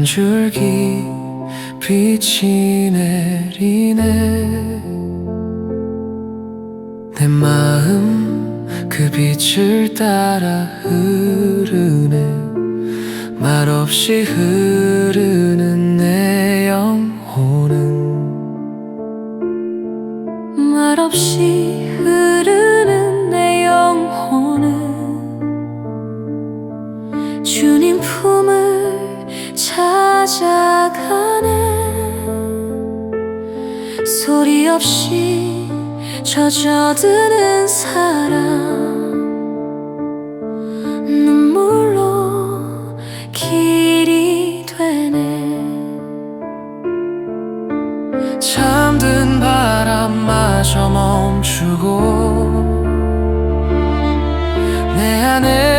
한 줄기 빛이 내리네. 내 마음 그 빛을 따라 흐르네. 말없이 흐르는 내 영혼은 말없이 흐르는 내 영혼은 주님 품을 찾아가네 소리 없이 젖어드는 사랑 눈물로 길이 되네. 잠든 바람마저 멈추고 내 안에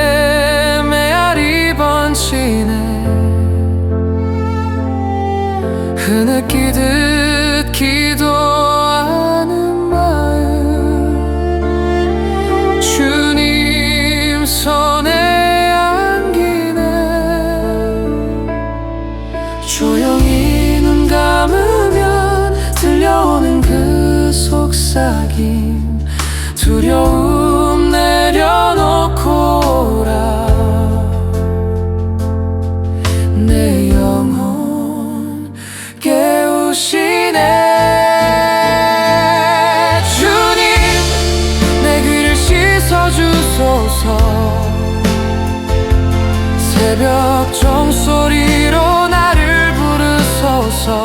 새벽 종소리로 나를 부르소서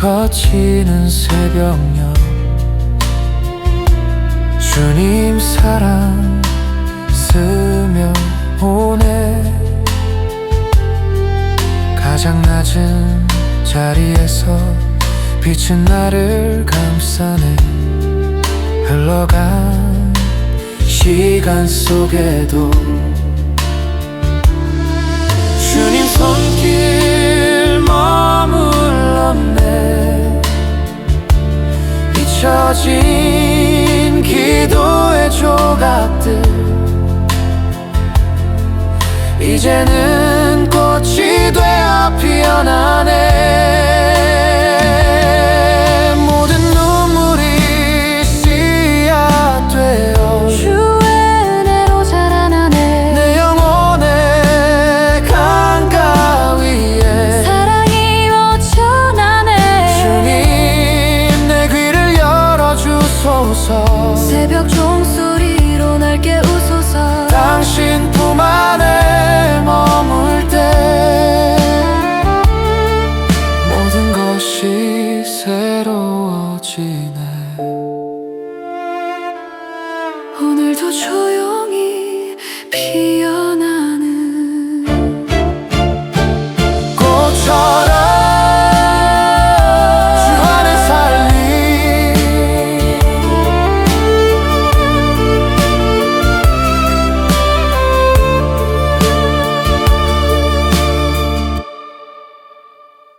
거치는 새벽녘. 주님 사랑 스며 오네. 가장 낮은 자리에서 빛은 나를 감싸네. 흘러간 시간 속에도 잊혀진 기도의 조각들 이제는 কিছু